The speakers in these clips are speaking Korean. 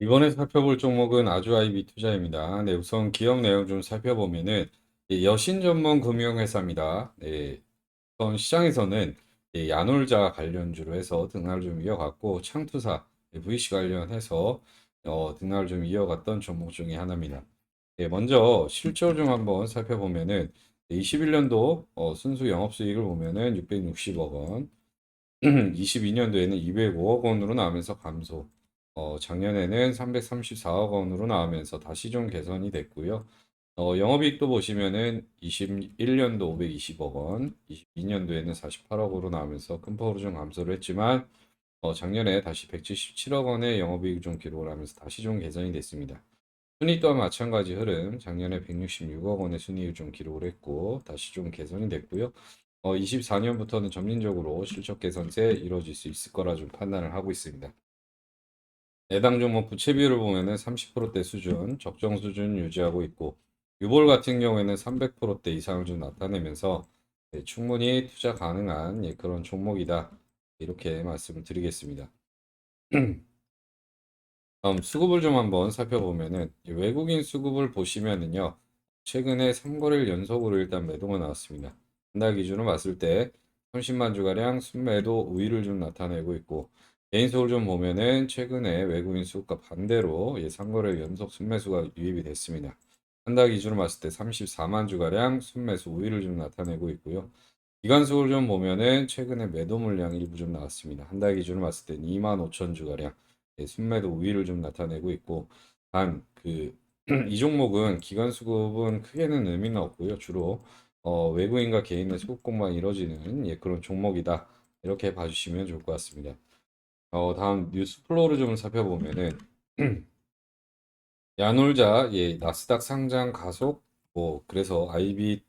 이번에 살펴볼 종목은 아주아이비 투자입니다. 네, 우선 기업 내용 좀 살펴보면은 예, 여신 전문 금융회사입니다. 네, 우선 시장에서는 예, 야놀자 관련주로 해서 등락을 좀 이어갔고 창투사 예, VC 관련해서 어, 등락을 좀 이어갔던 종목 중에 하나입니다. 예, 먼저 실적 좀 한번 살펴보면은 21년도 어, 순수 영업수익을 보면은 660억 원, 22년도에는 205억 원으로 나오면서 감소. 어, 작년에는 334억 원으로 나오면서 다시 좀 개선이 됐고요. 어, 영업이익도 보시면은 21년도 520억 원, 22년도에는 48억으로 나오면서 큰 폭으로 좀 감소를 했지만 어, 작년에 다시 177억 원의 영업이익 좀 기록을 하면서 다시 좀 개선이 됐습니다. 순위 또한 마찬가지 흐름, 작년에 166억 원의 순이익을 좀 기록을 했고 다시 좀 개선이 됐고요. 어, 24년부터는 점진적으로 실적 개선세 이루어질 수 있을 거라 좀 판단을 하고 있습니다. 해당 종목 부채 비율을 보면은 30%대 수준, 적정 수준 유지하고 있고, 유볼 같은 경우에는 300%대 이상을 좀 나타내면서 네, 충분히 투자 가능한 예, 그런 종목이다. 이렇게 말씀을 드리겠습니다. 다음 수급을 좀 한번 살펴보면은 이 외국인 수급을 보시면은요, 최근에 3거래일 연속으로 일단 매도가 나왔습니다. 한달 기준으로 봤을 때 30만 주가량 순매도 우위를 좀 나타내고 있고, 개인 수를 좀 보면은 최근에 외국인 수급과 반대로 예, 3거래일 연속 순매수가 유입이 됐습니다. 한 달 기준으로 봤을 때 34만 주가량 순매수 우위를 좀 나타내고 있고요. 기관 수를 좀 보면은 최근에 매도 물량 일부 좀 나왔습니다. 한 달 기준으로 봤을 때 2만 5천 주가량 예, 순매도 우위를 좀 나타내고 있고 단 그 이 종목은 기관 수급은 크게는 의미는 없고요. 주로 어, 외국인과 개인의 수급공만 이루어지는 예, 그런 종목이다. 이렇게 봐주시면 좋을 것 같습니다. 어, 다음 뉴스 플로우를 좀 살펴보면은 야놀자 예, 나스닥 상장 가속 뭐 그래서 아이비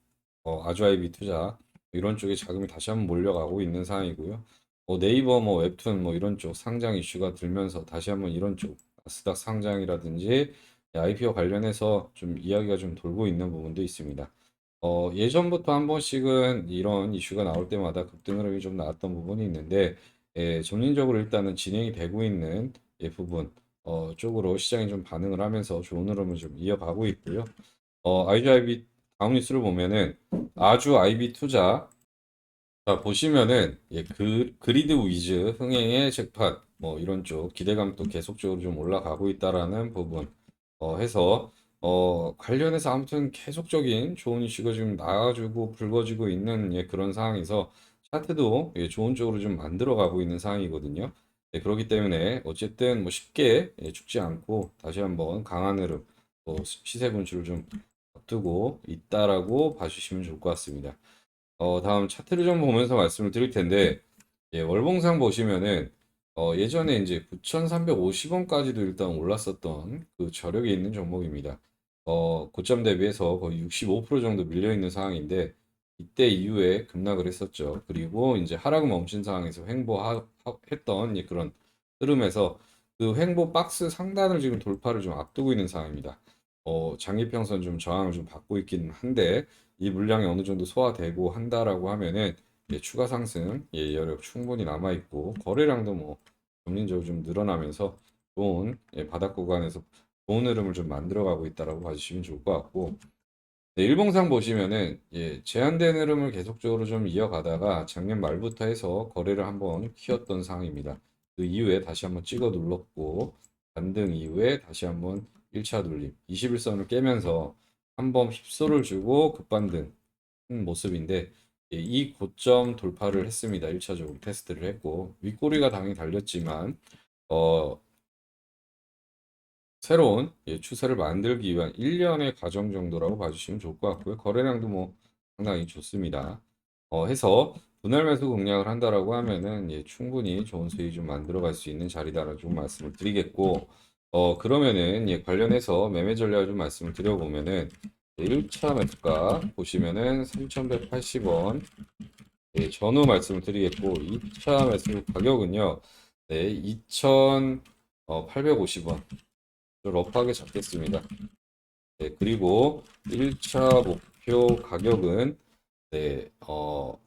어, 아주 아이비 투자 이런 쪽에 자금이 다시 한번 몰려가고 있는 상황이고요. 뭐 네이버 뭐 웹툰 뭐 이런 쪽 상장 이슈가 들면서 다시 한번 이런 쪽 나스닥 상장이라든지 IPO 관련해서 좀 이야기가 좀 돌고 있는 부분도 있습니다. 어, 예전부터 한 번씩은 이런 이슈가 나올 때마다 급등 흐름이 좀 나왔던 부분이 있는데 예, 점진적으로 일단은 진행이 되고 있는 예, 부분 어, 쪽으로 시장이 좀 반응을 하면서 좋은 흐름을 좀 이어가고 있고요. 어, IGIB 다음 뉴스를 보면은 아주 IB 투자 자, 보시면은 예, 그 그리드 위즈 흥행의 잭팟 뭐 이런 쪽 기대감도 계속적으로 좀 올라가고 있다라는 부분 어, 해서 어, 관련해서 아무튼 계속적인 좋은 이슈가 지금 나와주고 불거지고 있는 예, 그런 상황에서 차트도 예, 좋은 쪽으로 좀 만들어 가고 있는 상황이거든요. 예, 그렇기 때문에 어쨌든 뭐 쉽게 예, 죽지 않고 다시 한번 강한 흐름, 뭐 시세 분출을 좀 앞두고 있다라고 봐주시면 좋을 것 같습니다. 어, 다음 차트를 좀 보면서 말씀을 드릴 텐데, 예, 월봉상 보시면은, 어, 예전에 이제 9,350원까지도 일단 올랐었던 그 저력이 있는 종목입니다. 어, 고점 대비해서 거의 65% 정도 밀려 있는 상황인데, 이때 이후에 급락을 했었죠. 그리고 이제 하락 멈춘 상황에서 횡보했던 예, 그런 흐름에서 그 횡보 박스 상단을 지금 돌파를 좀 앞두고 있는 상황입니다. 어, 장기평선 좀 저항을 좀 받고 있긴 한데, 이 물량이 어느 정도 소화되고 한다라고 하면은 예, 추가 상승 예, 여력 충분히 남아 있고 거래량도 뭐 점진적으로 좀 늘어나면서 좋은 예, 바닥 구간에서 좋은 흐름을 좀 만들어가고 있다라고 봐주시면 좋을 것 같고 네, 일봉상 보시면은 예, 제한된 흐름을 계속적으로 좀 이어가다가 작년 말부터 해서 거래를 한번 키웠던 상황입니다. 그 이후에 다시 한번 찍어 눌렀고 반등 이후에 다시 한번 1차 눌림 21선을 깨면서 한번 휩소를 주고 급반등 한 모습인데 예, 이 고점 돌파를 했습니다. 1차적으로 테스트를 했고 윗꼬리가 당연히 달렸지만 어, 새로운 예, 추세를 만들기 위한 1년의 과정 정도라고 봐주시면 좋을 것 같고요. 거래량도 뭐 상당히 좋습니다. 어, 해서 분할 매수 공략을 한다라고 하면은 예, 충분히 좋은 수익 좀 만들어갈 수 있는 자리다라고 좀 말씀을 드리겠고 어, 그러면은 예, 관련해서 매매 전략을 좀 말씀을 드려보면은 1차 매수가 보시면은 3,180원 예, 전후 말씀을 드리겠고 2차 매수 가격은요 네, 2,850원 좀 러프하게 잡겠습니다. 네, 그리고 1차 목표 가격은 네, 어,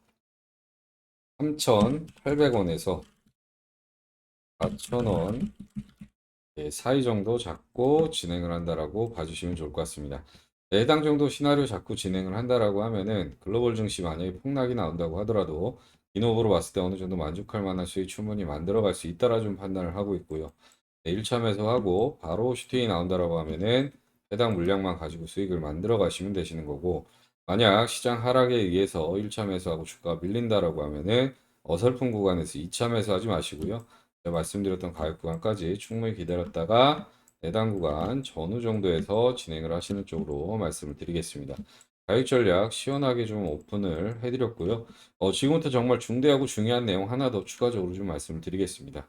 3,800원에서 4,000원 예, 사이 정도 잡고 진행을 한다라고 봐주시면 좋을 것 같습니다. 네, 해당 정도 시나리오 잡고 진행을 한다라고 하면은 글로벌 증시 만약에 폭락이 나온다고 하더라도 이노브로 봤을 때 어느 정도 만족할 만한 수익 추문이 만들어갈 수 있다라 좀 판단을 하고 있고요. 네, 1차 매수하고 바로 슈팅이 나온다라고 하면은 해당 물량만 가지고 수익을 만들어 가시면 되시는 거고 만약 시장 하락에 의해서 1차 매수하고 주가가 밀린다라고 하면은 어설픈 구간에서 2차 매수하지 마시고요. 제가 말씀드렸던 가격 구간까지 충분히 기다렸다가 해당 구간 전후 정도에서 진행을 하시는 쪽으로 말씀을 드리겠습니다. 가격 전략 시원하게 좀 오픈을 해드렸고요. 어, 지금부터 정말 중대하고 중요한 내용 하나 더 추가적으로 좀 말씀을 드리겠습니다.